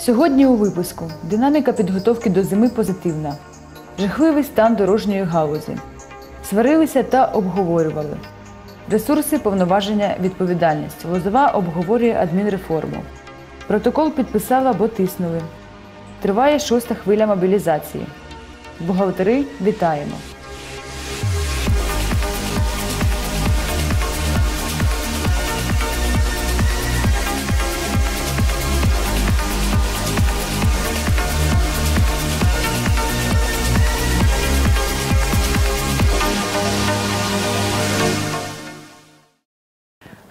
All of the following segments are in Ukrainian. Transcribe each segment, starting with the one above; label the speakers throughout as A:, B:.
A: Сьогодні у випуску динаміка підготовки до зими позитивна, жахливий стан дорожньої галузі. Сварилися та обговорювали. Ресурси, повноваження, відповідальність. Лозова обговорює адмінреформу. Протокол підписала, бо тиснули. Триває шоста хвиля мобілізації. Бухгалтери вітаємо!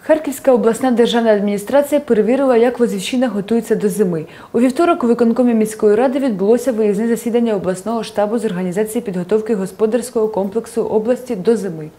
A: Харківська обласна державна адміністрація перевірила, як Лозівщина готується до зими. У вівторок у виконкомі міської ради відбулося виїзне засідання обласного штабу з організації підготовки господарського комплексу області до зими.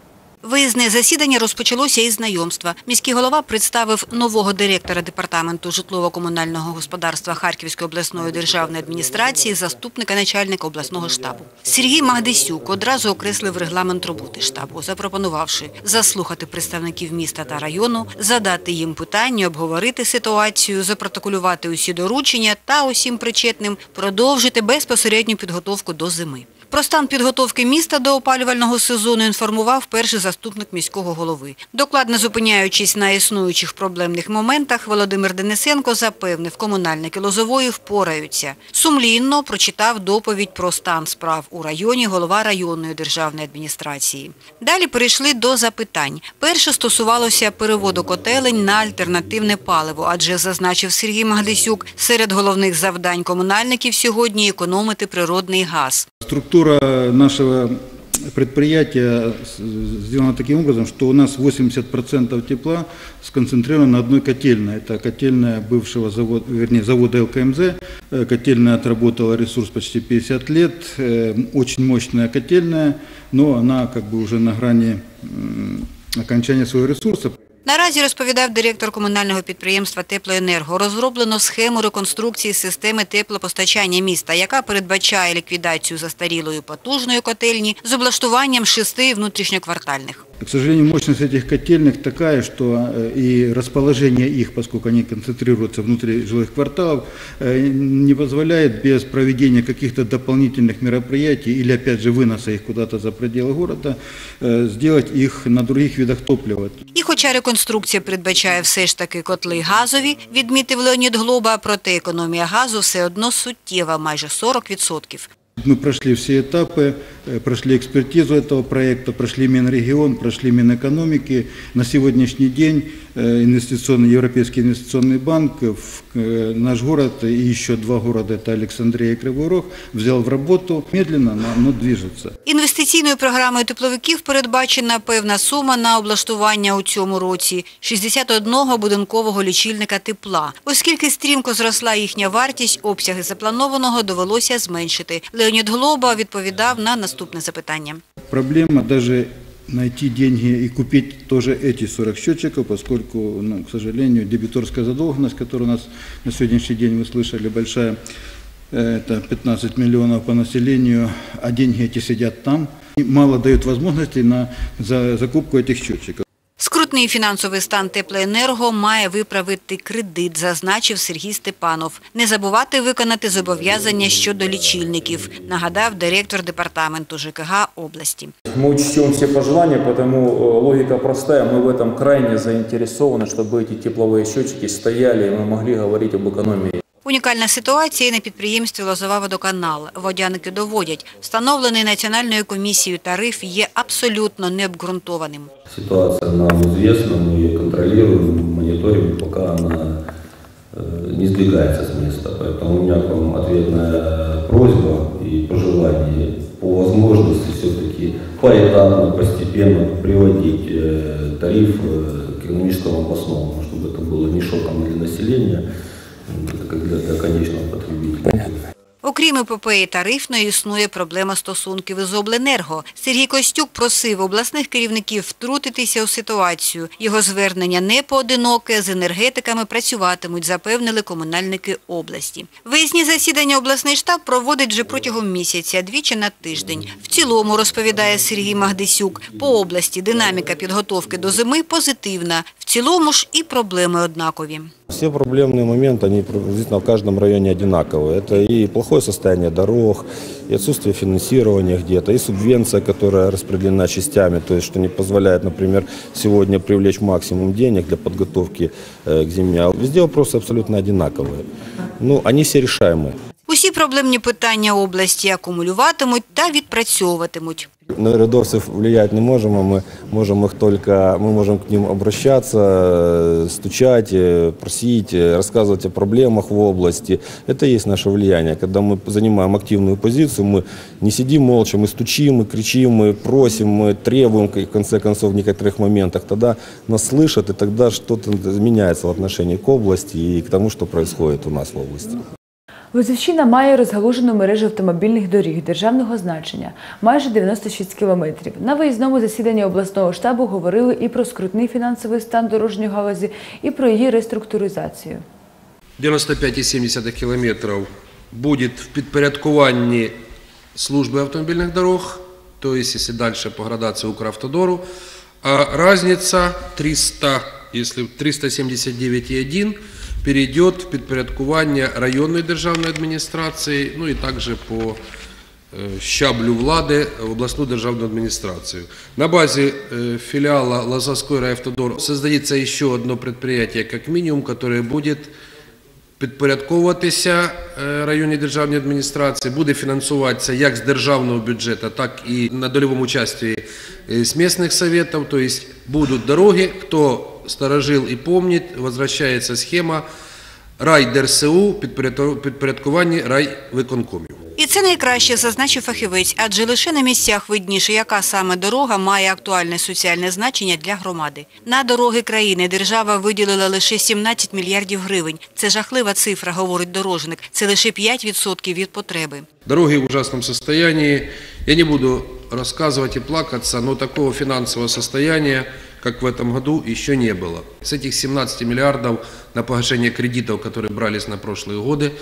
B: Виїзне засідання розпочалося із знайомства. Міський голова представив нового директора департаменту житлово-комунального господарства Харківської обласної державної адміністрації, заступника начальника обласного штабу. Сергій Магдисюк одразу окреслив регламент роботи штабу, запропонувавши заслухати представників міста та району, задати їм питання, обговорити ситуацію, запротоколювати усі доручення та усім причетним продовжити безпосередню підготовку до зими. Про стан підготовки міста до опалювального сезону інформував перший заступник міського голови. Докладно зупиняючись на існуючих проблемних моментах, Володимир Денисенко запевнив, комунальники Лозової впораються. Сумлінно прочитав доповідь про стан справ у районі голова районної державної адміністрації. Далі перейшли до запитань. Перше стосувалося переводу котелень на альтернативне паливо, адже зазначив Сергій Магдисюк, серед головних завдань комунальників сьогодні економити природний газ.
C: Структура нашего предприятия с- сделана таким образом, что у нас 80% тепла сконцентрировано на одной котельной. Это котельная бывшего завода, вернее, завода ЛКМЗ. Э, Котельная отработала ресурс почти 50 лет, э, очень мощная котельная, но она как бы уже на грани м, окончания своего ресурса.
B: Наразі розповідав директор комунального підприємства Теплоенерго. Розроблено схему реконструкції системи теплопостачання міста, яка передбачає ліквідацію застарілої потужної котельні з облаштуванням шести внутрішньоквартальних.
C: К сожалению, мощность этих котельных такая, что э, и расположение их, поскольку они концентрируются внутри жилых кварталов, э, не позволяет без проведения каких-то дополнительных мероприятий или опять же выноса их куда-то за пределы города, э, сделать их на других видах топлива.
B: І хоча реконструкція передбачає все ж таки котли газові, відмітив Леонід Глоба, проте економія газу все одно суттєва, майже 40%.
C: Мы прошли все этапы, э, прошли экспертизу этого проекта, прошли Минрегион, прошли Минэкономики. На сегодняшний день э, инвестиционный, Европейский инвестиционный банк в э, наш город и еще два города, это Александрия и Кривой Рог, взял в работу. Медленно, но оно движется.
B: Інвестиційною програмою тепловиків передбачена певна сума на облаштування у цьому році – 61 будинкового лічильника тепла. Оскільки стрімко зросла їхня вартість, обсяги запланованого довелося зменшити. Леонід Глоба відповідав на наступне запитання.
C: Проблема даже найти деньги и купить тоже эти 40 счетчиков, поскольку, ну, к сожалению, дебиторская задолженность, которая у нас на сегодняшний день, вы слышали, большая, э, это 15 миллионов по населению, а деньги эти сидят там, и мало дают возможностей на за закупку этих счетчиков.
B: Скрутний фінансовий стан теплоенерго має виправити кредит, зазначив Сергій Степанов. Не забувати виконати зобов'язання щодо лічильників, нагадав директор департаменту ЖКГ області.
D: Мы учтем все пожелания, потому э, логика простая. Мы в этом крайне заинтересованы, чтобы эти тепловые счетчики стояли, и мы могли говорить об экономии.
B: Унікальна ситуація і на підприємстві Лозова водоканал. Водяники доводять, встановлений Національною комісією тариф є абсолютно необґрунтованим.
E: Ситуация нам известна, мы ее контролируем, мониторим, пока она э, не сдвигается с места. Поэтому у меня к вам ответная просьба и пожелание по возможности все-таки поэтапно, постепенно приводить э, тариф э, к экономическому обоснованному, чтобы это было не шоком для населения, это как для, для конечного потребителя.
B: Окрім епопеї тарифної, існує проблема стосунків із обленерго. Сергій Костюк просив обласних керівників втрутитися у ситуацію. Його звернення не поодиноке, з енергетиками працюватимуть, запевнили комунальники області. Виїзні засідання обласний штаб проводить вже протягом місяця, двічі на тиждень. В цілому, розповідає Сергій Магдисюк, по області динаміка підготовки до зими позитивна. В цілому ж і проблеми однакові.
F: Все проблемные моменты, они приблизительно в каждом районе одинаковые. Это и плохое состояние дорог, и отсутствие финансирования где-то, и субвенция, которая распределена частями, то есть что не позволяет, например, сегодня привлечь максимум денег для подготовки э, к зиме. А Везде вопросы абсолютно одинаковые. Ну, они все решаемые.
B: Усі проблемні питання області акумулюватимуть та відпрацьовуватимуть.
F: На рядовцев влиять не можем, а мы можем их только, мы можем к ним обращаться, э, стучать, э, просить, э, рассказывать о проблемах в области. Это и есть наше влияние. Когда мы занимаем активную позицию, мы не сидим молча, мы стучим, мы кричим, мы просим, мы требуем, в конце концов, в некоторых моментах. Тогда нас слышат, и тогда что-то меняется в отношении к области и к тому, что происходит у нас в области.
A: Лозівщина має розгалужену мережу автомобільних доріг державного значення майже 96 кілометрів. На виїзному засіданні обласного штабу говорили і про скрутний фінансовий стан дорожньої галузі, і про її реструктуризацію.
G: 95,7 кілометрів буде в підпорядкуванні служби автомобільних дорог, то есть, если дальше по градации Укравтодору, а разница 300, если 379,1 перейдет в підпорядкування районної державної адміністрації, ну і також по э, щаблю влади в областную державную администрацию. На базе э, филиала Лозовской райавтодор создается еще одно предприятие, как минимум, которое будет підпорядковуватися районній державній адміністрації, буде фінансуватися як з державного бюджету, так і на дольовому участі з місцевих советів. Тобто будуть дороги, хто сторожил і пам'ятає, возвращається схема райдерсу підпорядкування райвиконкомів.
B: І це найкраще, зазначив фахівець, адже лише на місцях видніше, яка саме дорога має актуальне соціальне значення для громади. На дороги країни держава виділила лише 17 мільярдів гривень. Це жахлива цифра, говорить дорожник. Це лише 5% від потреби.
G: Дороги в ужасном состоянии. Я не буду рассказывать и плакаться, но такого финансового состояния, как в этом году, еще не было. С этих 17 миллиардов на погашение кредитов, которые брались на прошлые годы,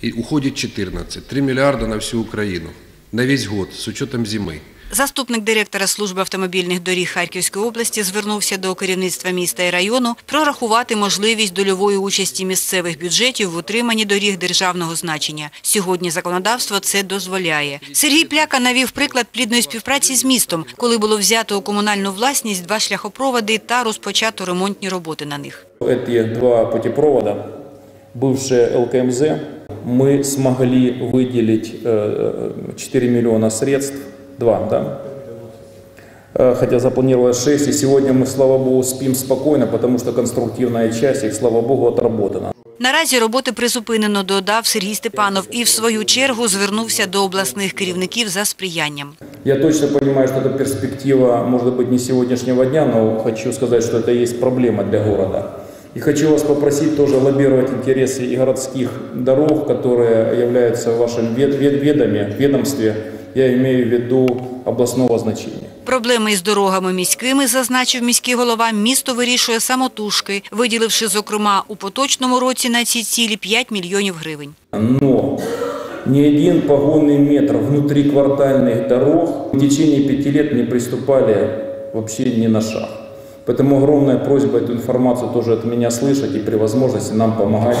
G: и уходит 14. 3 миллиарда на всю Украину. На весь год, с учетом зимы.
B: Заступник директора служби автомобільних доріг Харківської області звернувся до керівництва міста і району прорахувати можливість дольової участі місцевих бюджетів в утриманні доріг державного значення. Сьогодні законодавство це дозволяє. Сергій Пляка навів приклад плідної співпраці з містом, коли було взято у комунальну власність два шляхопроводи та розпочато ремонтні роботи на них.
D: Эти два путепровода, бывшие ЛКМЗ, мы смогли выделить э, 4 миллиона средств, 2, да? Э, Хотя запланировалось 6, и сегодня мы, слава богу, спим спокойно, потому что конструктивная часть их, слава богу, отработана.
B: Наразі роботи призупинено, додав Сергій Степанов і в свою чергу звернувся до обласних керівників за сприянням.
D: Я точно понимаю, что эта перспектива может быть не сегодняшнего дня, но хочу сказать, что это есть проблема для города. И хочу вас попросить тоже лоббировать интересы и городских дорог, которые являются в вашем вед- вед- ведоме, ведомстве, я имею в виду областного значения.
B: Проблеми із дорогами міськими, зазначив міський голова, місто вирішує самотужки, виділивши, зокрема, у поточному році на ці цілі 5 мільйонів гривень.
D: Но ни один погонный метр внутриквартальных дорог в течение пяти лет не приступали вообще ни на шаг. Поэтому огромная просьба эту информацию тоже от меня слышать и при возможности нам помогать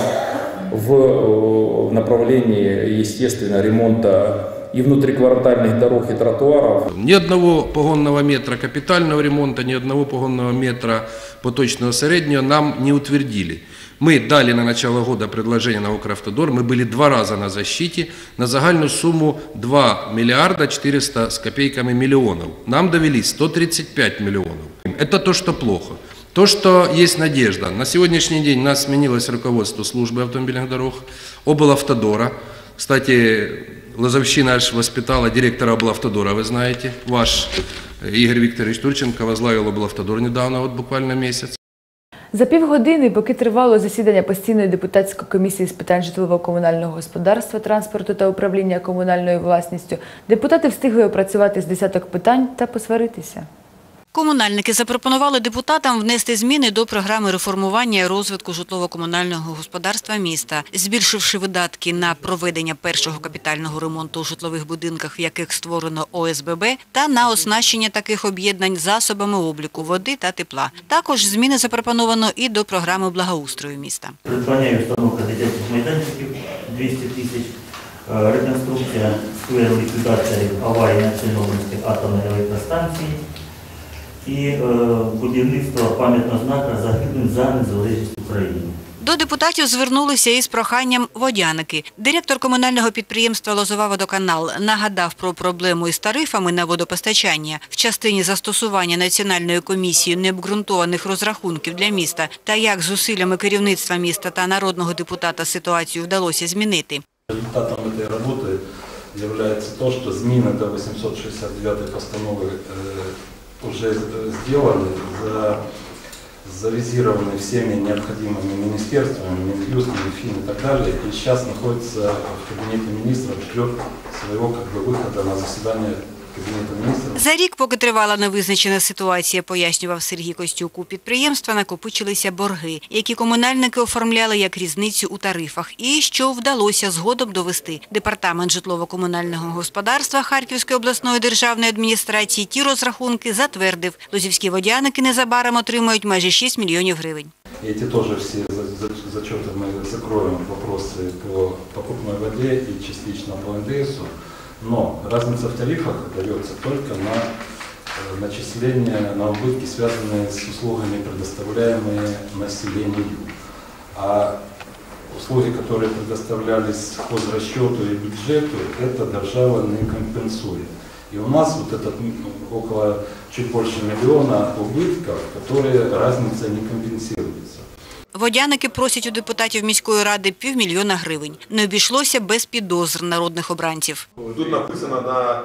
D: в, э, в направлении, естественно, ремонта и внутриквартальных дорог и тротуаров,
G: Ни одного погонного метра капитального ремонта, ни одного погонного метра поточного среднего нам не утвердили. Мы дали на начало года предложение на Укравтодор, мы были два раза на защите на загальную сумму 2 миллиарда 400 с копейками миллионов. Нам довели 135 миллионов. Это то, что плохо. То, что есть надежда. На сегодняшний день нас сменилось руководство службы автомобильных дорог, облавтодора. Кстати, Лозовщина аж воспитала директора облавтодора, вы знаете. Ваш э, Игорь Викторович Турченко возглавил облавтодор недавно, вот буквально месяц.
A: За півгодини, поки тривало засідання постійної депутатської комісії з питань житлово-комунального господарства, транспорту та управління комунальною власністю, депутати встигли опрацювати з десяток питань та посваритися.
B: Комунальники запропонували депутатам внести зміни до програми реформування і розвитку житлово-комунального господарства міста, збільшивши видатки на проведення першого капітального ремонту у житлових будинках, в яких створено ОСББ, та на оснащення таких об'єднань засобами обліку води та тепла. Також зміни запропоновано і до програми благоустрою міста.
H: Придбання установка дитячих майданчиків 200 тисяч, е, реконструкція скверу ліквідації аварії на Чорнобильській атомній електростанції і е, будівництво пам'ятного знака загиблим за незалежність України.
B: До депутатів звернулися із проханням водяники. Директор комунального підприємства Лозова водоканал нагадав про проблему із тарифами на водопостачання в частині застосування Національною комісією необґрунтованих розрахунків для міста та як зусиллями керівництва міста та народного депутата ситуацію вдалося змінити.
I: Результатом этой работы является то, что зміни до 869 постанови э, уже э, сделаны, за, завизированы всеми необходимыми министерствами, Минюст, Минфин и так далее, и сейчас находится в кабинете министров, ждет своего как бы, выхода на заседание.
B: За рік, поки тривала невизначена ситуація, пояснював Сергій Костюк, у підприємства накопичилися борги, які комунальники оформляли як різницю у тарифах, і що вдалося згодом довести. Департамент житлово-комунального господарства Харківської обласної державної адміністрації ті розрахунки затвердив. Лозівські водяники незабаром отримають майже 6 мільйонів гривень.
I: И эти тоже все за- за- зачеты мы закроем вопросы по покупной воде и частично по НДСу. Но разница в тарифах дается только на э, начисления, на убытки, связанные с услугами, предоставляемые населению. А услуги, которые предоставлялись хозрасчету и бюджету, это держава не компенсует. И у нас вот этот около чуть больше миллиона убытков, которые разница не компенсируется.
B: Водяники просять у депутатів міської ради півмільйона гривень. Не обійшлося без підозр народних обранців.
J: Тут написано на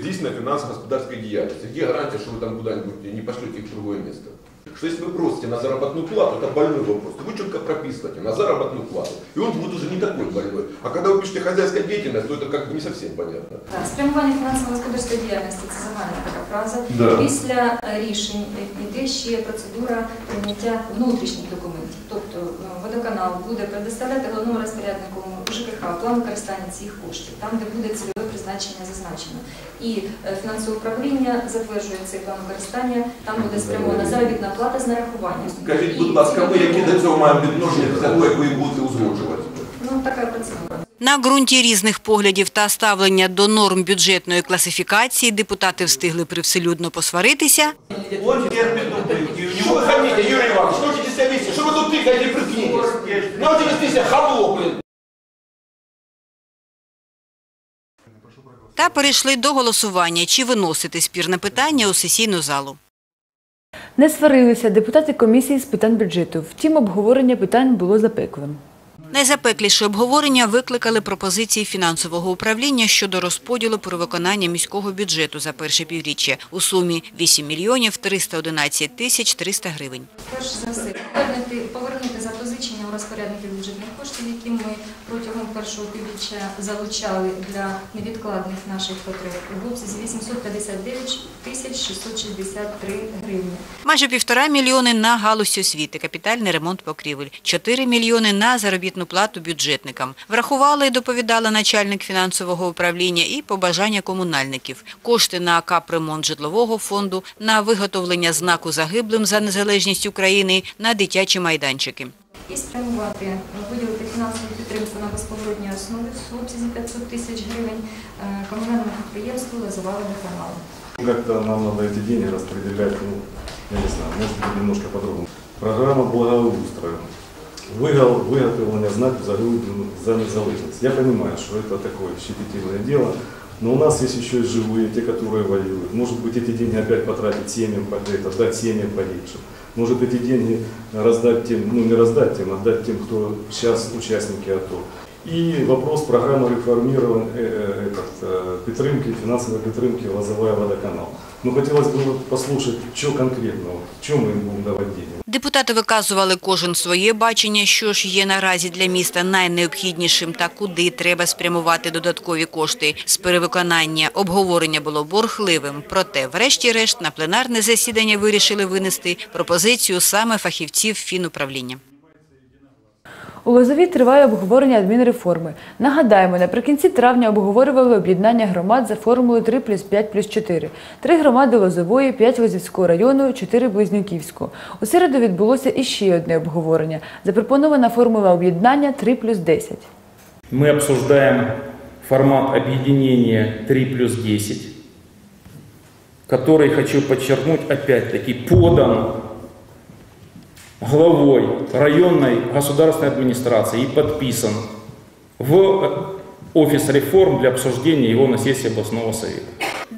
J: здійснення фінансово-господарської діяльності. Где гарантия, що ви там куди-небудь не пошлете їх в інше место? Что если вы просите на заработную плату, это больной вопрос, то вы четко прописываете на заработную плату. И он будет уже не такой больной. А когда вы пишете хозяйская деятельность, то это как бы не совсем понятно.
K: Так, спрямування фінансово-господарської діяльності це загальна така фраза.
J: Да.
K: Після е, рішень йде ще процедура прийняття внутрішніх документів. Тобто е, водоканал буде предоставляти головному розпоряднику ЖКХ план використання цих коштів, там, де буде цільове призначення зазначено. І е, фінансове управління затверджує цей план використання, там буде спрямована заробітна плата з нарахуванням.
J: Скажіть,
K: І
J: будь ласка, ми які до цього маємо відношення після того, як ви їх будете узгоджувати?
K: Ну, така процедура.
B: На ґрунті різних поглядів та ставлення до норм бюджетної класифікації депутати встигли привселюдно посваритися.
J: Он терпит убытки. Что вы хотите, Юрий Иванович? Научитесь себя вести. Что вы тут тыкаете, прикинетесь? Научитесь вести, хамло, блин.
B: Та перейшли до голосування, чи виносити спірне питання у сесійну залу.
A: Не сварилися депутати комісії з питань бюджету. Втім, обговорення питань було запеклим.
B: Найзапекліше обговорення викликали пропозиції фінансового управління щодо розподілу перевиконання міського бюджету за перше півріччя у сумі 8 мільйонів 311 тисяч 300 гривень.
K: Перш за все, повернути, повернути запозичення у розпорядників бюджетних коштів, які ми першого півріччя залучали для невідкладних наших потреб в обсязі 859 тисяч 663 гривні.
B: Майже півтора мільйони на галузь освіти, капітальний ремонт покрівель, 4 мільйони на заробітну плату бюджетникам. Врахували і доповідала начальник фінансового управління і побажання комунальників. Кошти на капремонт житлового фонду, на виготовлення знаку загиблим за незалежність України, на дитячі майданчики.
K: І спрямувати, е, виділити фінансову підтримку на безповоротній основі в обсязі 500 тисяч гривень е, комунальному підприємству «Лозова водоканал».
L: Как-то нам надо эти деньги распределять, ну, я не знаю, может быть немножко по-другому. Программа благоустроя. Выгол, выготовление знака за, за незалежность. Я понимаю, что это такое щепетильное дело, но у нас есть еще и живые, те, которые воюют. Может быть, эти деньги опять потратить семьям, под это, дать семьям погибшим. Может, эти деньги раздать тем, ну не раздать тем, отдать тем, кто сейчас участники АТО. И вопрос программы реформирования, э, э, этот, э, підтримки, финансовой підтримки «Лозовая водоканал». Но хотелось бы вот послушать, что конкретно, вот, в чем мы им будем давать деньги.
B: Депутати виказували кожен своє бачення, що ж є наразі для міста найнеобхіднішим та куди треба спрямувати додаткові кошти з перевиконання. Обговорення було борхливим. Проте, врешті-решт, на пленарне засідання вирішили винести пропозицію саме фахівців фінуправління.
A: У Лозові триває обговорення адмінреформи. Нагадаємо, наприкінці травня обговорювали об'єднання громад за формулою 3 плюс 5 плюс 4. Три громади Лозової, 5 Лозівського району, 4 Близнюківського. У середу відбулося іще одне обговорення. Запропонована формула об'єднання 3 плюс 10.
D: Мы обсуждаем формат объединения 3 плюс 10, который, хочу подчеркнуть, опять-таки подан главой районной государственной администрации и подписан в офис реформ для обсуждения его на сессии областного совета.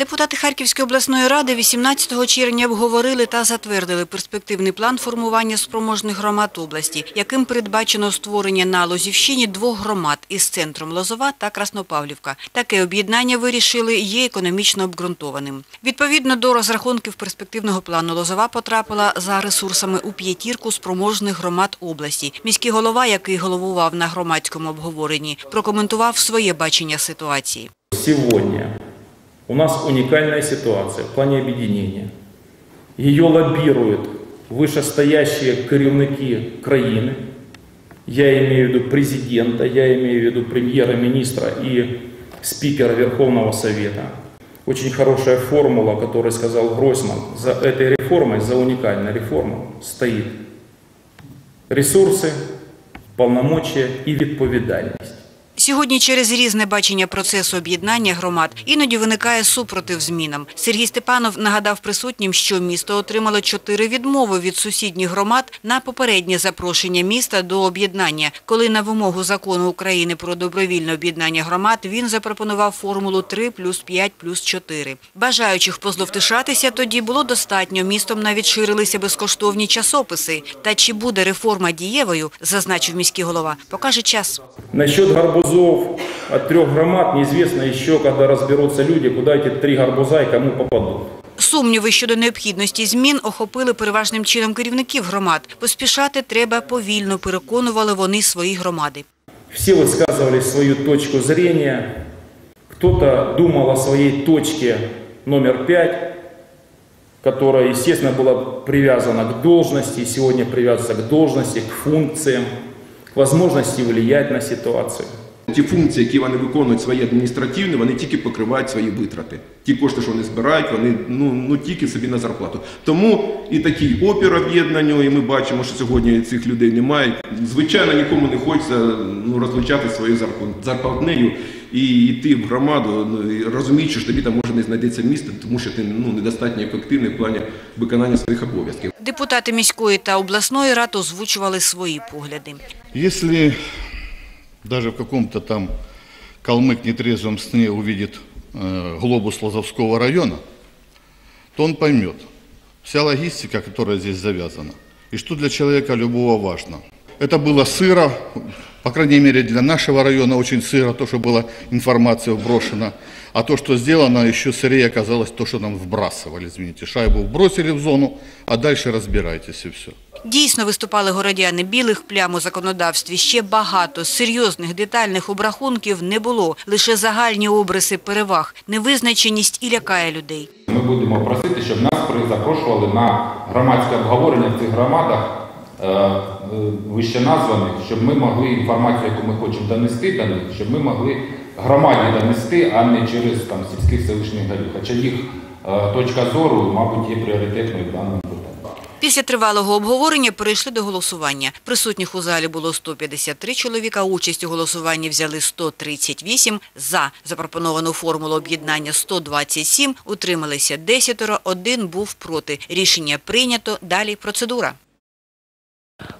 B: Депутати Харківської обласної ради 18 червня обговорили та затвердили перспективний план формування спроможних громад області, яким передбачено створення на Лозівщині двох громад із центром Лозова та Краснопавлівка. Таке об'єднання вирішили є економічно обґрунтованим. Відповідно до розрахунків перспективного плану Лозова потрапила за ресурсами у п'ятірку спроможних громад області. Міський голова, який головував на громадському обговоренні, прокоментував своє бачення ситуації.
D: Сегодня у нас уникальная ситуация в плане объединения. Ее лоббируют вышестоящие керівники країни. Я имею в виду президента, я имею в виду премьера-министра и спикера Верховного Совета. Очень хорошая формула, которую сказал Гройсман. За этой реформой, за уникальной реформой стоит ресурсы, полномочия и відповідальність.
B: Сьогодні через різне бачення процесу об'єднання громад іноді виникає супротив змінам. Сергій Степанов нагадав присутнім, що місто отримало чотири відмови від сусідніх громад на попереднє запрошення міста до об'єднання. Коли на вимогу закону України про добровільне об'єднання громад він запропонував формулу 3 плюс 5 плюс 4. Бажаючих позловтишатися тоді було достатньо. Містом навіть ширилися безкоштовні часописи. Та чи буде реформа дієвою, зазначив міський голова, покаже час.
D: Насчет гарбузов от трех громад неизвестно еще, когда разберутся люди, куда эти три гарбуза и кому попадут.
B: Сумніви щодо необхідності змін охопили переважним чином керівників громад. Поспішати треба повільно, переконували вони свої громади.
D: Все высказывали свою точку зрения. Кто-то думал о своей точке номер пять, которая, естественно, была привязана к должности, сегодня привязывается к должности, к функциям, к возможности влиять на ситуацию.
J: Ті функції, які вони виконують свої адміністративні, вони тільки покривають свої витрати. Ті кошти, що вони збирають, вони ну, ну тільки собі на зарплату. Тому і такий опір об'єднанню, і ми бачимо, що сьогодні цих людей немає. Звичайно, нікому не хочеться ну, розлучати свою зарплатнею і йти в громаду, ну, і розуміючи, що тобі там може не знайдеться місце, тому що ти ну, недостатньо ефективний в плані виконання своїх обов'язків.
B: Депутати міської та обласної рад озвучували свої погляди.
M: Если даже в каком-то там калмык нетрезвом сне увидит э, глобус Лозовского района, то он поймет вся логистика, которая здесь завязана, и что для человека любого важно. Это было сыро, по крайней мере для нашего района очень сыро, то, что была информация вброшена, а то, что сделано, еще сырее оказалось то, что нам вбрасывали, извините. Шайбу вбросили в зону, а дальше разбирайтесь и все.
B: Дійсно виступали городяни білих плям у законодавстві. Ще багато серйозних детальних обрахунків не було. Лише загальні обриси переваг, невизначеність і лякає людей.
N: Ми будемо просити, щоб нас при- запрошували на громадське обговорення в цих громадах е, е, вище названих, щоб ми могли інформацію, яку ми хочемо донести до них, щоб ми могли громаді донести, а не через там сільських селищних голів. Хоча їх е, точка зору, мабуть, є пріоритетною в даному питанні.
B: Після тривалого обговорення перейшли до голосування. Присутніх у залі було 153 чоловіка, участь у голосуванні взяли 138, за запропоновану формулу об'єднання 127, утрималися 10, один був проти. Рішення прийнято, далі процедура.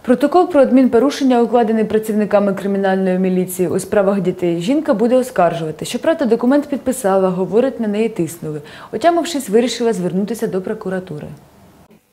A: Протокол про адмінпорушення, укладений працівниками кримінальної міліції у справах дітей, жінка буде оскаржувати. Щоправда, документ підписала, говорить, на неї тиснули. Отямившись, вирішила звернутися до прокуратури.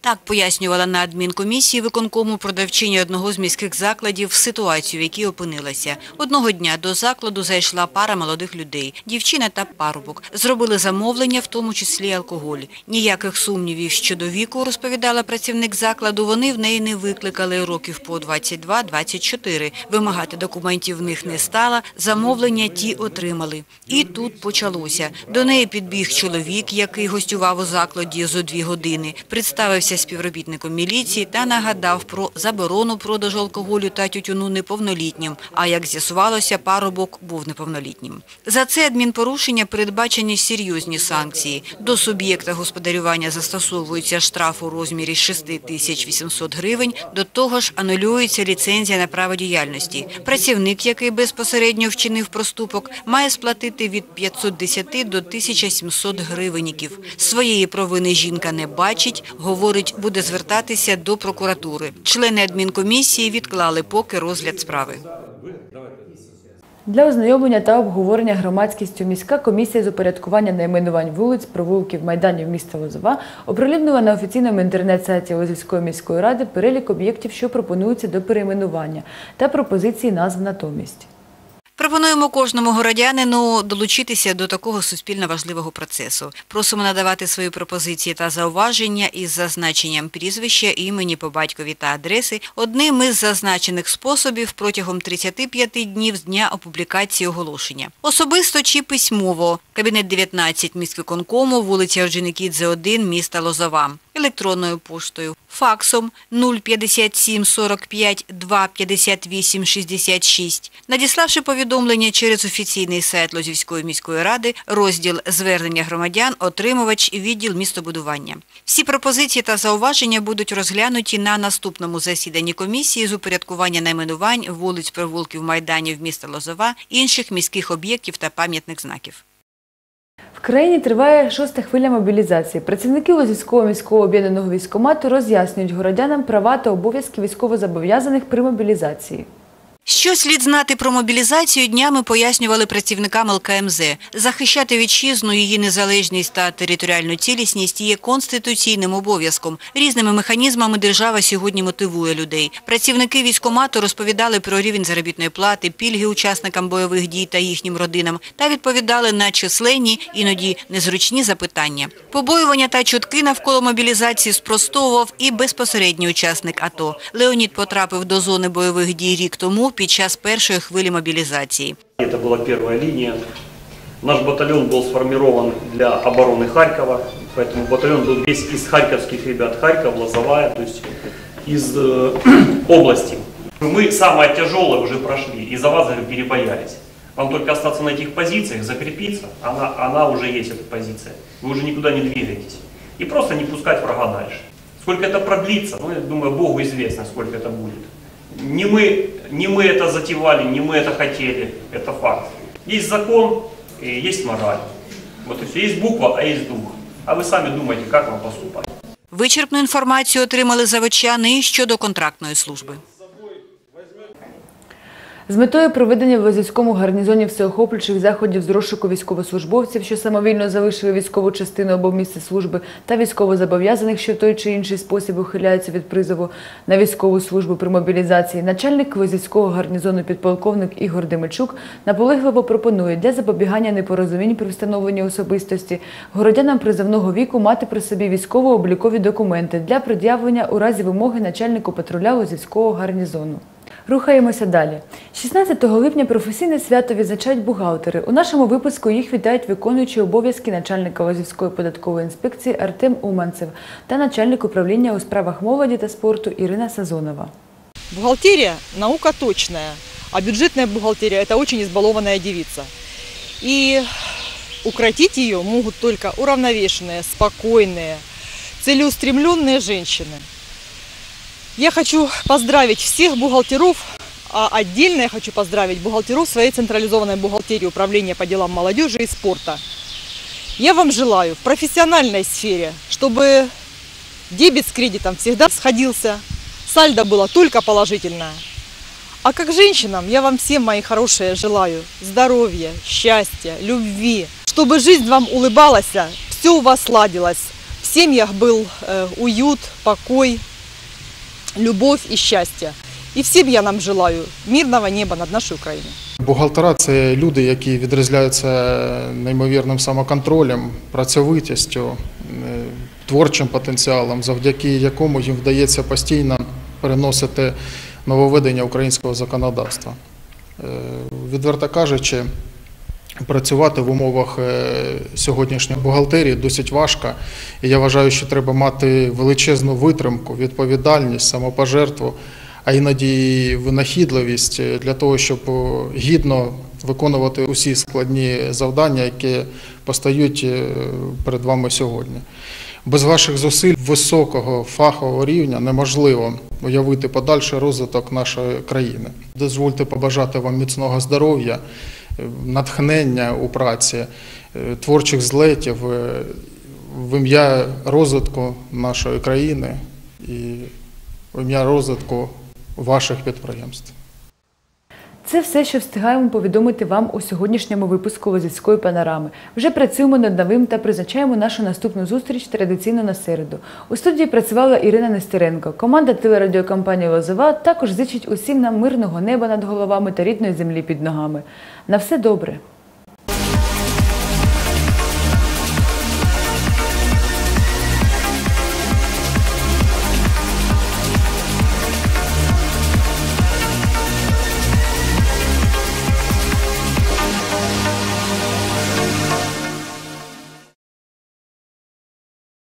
B: Так пояснювала на адмінкомісії виконкому продавчиня одного з міських закладів ситуацію, в якій опинилася. Одного дня до закладу зайшла пара молодих людей – дівчина та парубок. Зробили замовлення, в тому числі алкоголь. Ніяких сумнівів щодо віку, розповідала працівник закладу, вони в неї не викликали років по 22-24. Вимагати документів в них не стала, замовлення ті отримали. І тут почалося. До неї підбіг чоловік, який гостював у закладі зо дві години, представився співробітником міліції та нагадав про заборону продажу алкоголю та тютюну неповнолітнім. А як з'ясувалося, парубок був неповнолітнім. За це адмінпорушення передбачені серйозні санкції. До суб'єкта господарювання застосовується штраф у розмірі 6 тисяч 800 гривень, до того ж анулюється ліцензія на право діяльності. Працівник, який безпосередньо вчинив проступок, має сплатити від 510 до 1700 гривенників. Своєї провини жінка не бачить, говорить, буде звертатися до прокуратури. Члени адмінкомісії відклали поки розгляд справи.
A: Для ознайомлення та обговорення громадськістю міська комісія з упорядкування найменувань вулиць, провулків, майданів міста Лозова оприлюднила на офіційному інтернет-сайті Лозівської міської ради перелік об'єктів, що пропонуються до перейменування, та пропозиції назв натомість.
B: Пропонуємо кожному городянину долучитися до такого суспільно важливого процесу. Просимо надавати свої пропозиції та зауваження із зазначенням прізвища, імені по батькові та адреси одним із зазначених способів протягом 35 днів з дня опублікації оголошення. Особисто чи письмово. Кабінет 19 міськвиконкому, вулиця Орджоникідзе, 1, міста Лозова. Електронною поштою, факсом 057 45 2 58 66. Надіславши повідомлення через офіційний сайт Лозівської міської ради, розділ «Звернення громадян», отримувач відділ містобудування. Всі пропозиції та зауваження будуть розглянуті на наступному засіданні комісії з упорядкування найменувань вулиць, провулків, майданів міста Лозова, інших міських об'єктів та пам'ятних знаків.
A: В країні триває шоста хвиля мобілізації. Працівники Лозівського міського об'єднаного військомату роз'яснюють городянам права та обов'язки військовозобов'язаних при мобілізації.
B: Що слід знати про мобілізацію, днями пояснювали працівникам ЛКМЗ. Захищати вітчизну, її незалежність та територіальну цілісність є конституційним обов'язком. Різними механізмами держава сьогодні мотивує людей. Працівники військкомату розповідали про рівень заробітної плати, пільги учасникам бойових дій та їхнім родинам та відповідали на численні, іноді незручні запитання. Побоювання та чутки навколо мобілізації спростовував і безпосередній учасник АТО. Леонід потрапив до зони бойових дій рік тому під час першої хвилі мобілізації.
O: Это была первая линия. Наш батальон был сформирован для обороны Харькова, поэтому батальон был весь из харьковских ребят. Харьков, Лозовая, то есть из э, области. Мы самое тяжелое уже прошли, и за вас говорю, перебоялись. Вам только остаться на этих позициях, закрепиться, она, она уже есть, эта позиция. Вы уже никуда не двигаетесь. И просто не пускать врага дальше. Сколько это продлится, ну, я думаю, Богу известно, сколько это будет. Не мы, не мы это затевали, не мы это хотели, это факт. Есть закон и есть мораль. Вот и все. Есть буква, а есть дух. А вы сами думаете, как вам поступать.
B: Вичерпну інформацію отримали заводчани і щодо контрактної служби.
A: З метою проведення в Лозівському гарнізоні всеохоплюючих заходів з розшуку військовослужбовців, що самовільно залишили військову частину або місце служби, та військовозобов'язаних, що в той чи інший спосіб ухиляються від призову на військову службу при мобілізації, начальник Лозівського гарнізону підполковник Ігор Демичук наполегливо пропонує для запобігання непорозумінь при встановленні особистості городянам призовного віку мати при собі військово-облікові документи для пред'явлення у разі вимоги начальнику патруля Лозівського гарнізону. Рухаємося далі. 16 липня професійне свято відзначають бухгалтери. У нашому випуску їх вітають виконуючі обов'язки начальника Лозівської податкової інспекції Артем Уманцев та начальник управління у справах молоді та спорту Ірина Сазонова.
P: Бухгалтерия – наука точная, а бюджетная бухгалтерия – это очень избалованная девица. И укротить ее могут только уравновешенные, спокойные, целеустремленные женщины. Я хочу поздравить всех бухгалтеров, а отдельно я хочу поздравить бухгалтеров своей централизованной бухгалтерии Управления по делам молодежи и спорта. Я вам желаю в профессиональной сфере, чтобы дебет с кредитом всегда сходился, сальдо было только положительное. А как женщинам я вам всем, мои хорошие, желаю здоровья, счастья, любви, чтобы жизнь вам улыбалась, все у вас ладилось, семьях был э, уют, покой, любовь и счастье. И всем я нам желаю мирного неба над нашей Украиной.
Q: Бухгалтера це люди, які відрізняються неймовірним самоконтролем, працьовитістю, е, творчим потенціалом, завдяки якому їм вдається постійно переносити нововведення українського законодавства. Е, Відверто кажучи, працювати в умовах е, сьогоднішньої бухгалтерії досить важко. І я вважаю, що треба мати величезну витримку, відповідальність, самопожертву, а іноді і винахідливість для того, щоб е, гідно виконувати усі складні завдання, які постають е, перед вами сьогодні. Без ваших зусиль високого фахового рівня неможливо уявити подальший розвиток нашої країни. Дозвольте побажати вам міцного здоров'я, натхнення у праці, е, творчих злетів е, в ім'я розвитку нашої країни і в ім'я розвитку ваших підприємств.
A: Це все, що встигаємо повідомити вам у сьогоднішньому випуску Лозівської панорами. Вже працюємо над новим та призначаємо нашу наступну зустріч традиційно на середу. У студії працювала Ірина Нестеренко. Команда телерадіокомпанії Лозова також зичить усім нам мирного неба над головами та рідної землі під ногами. На все добре.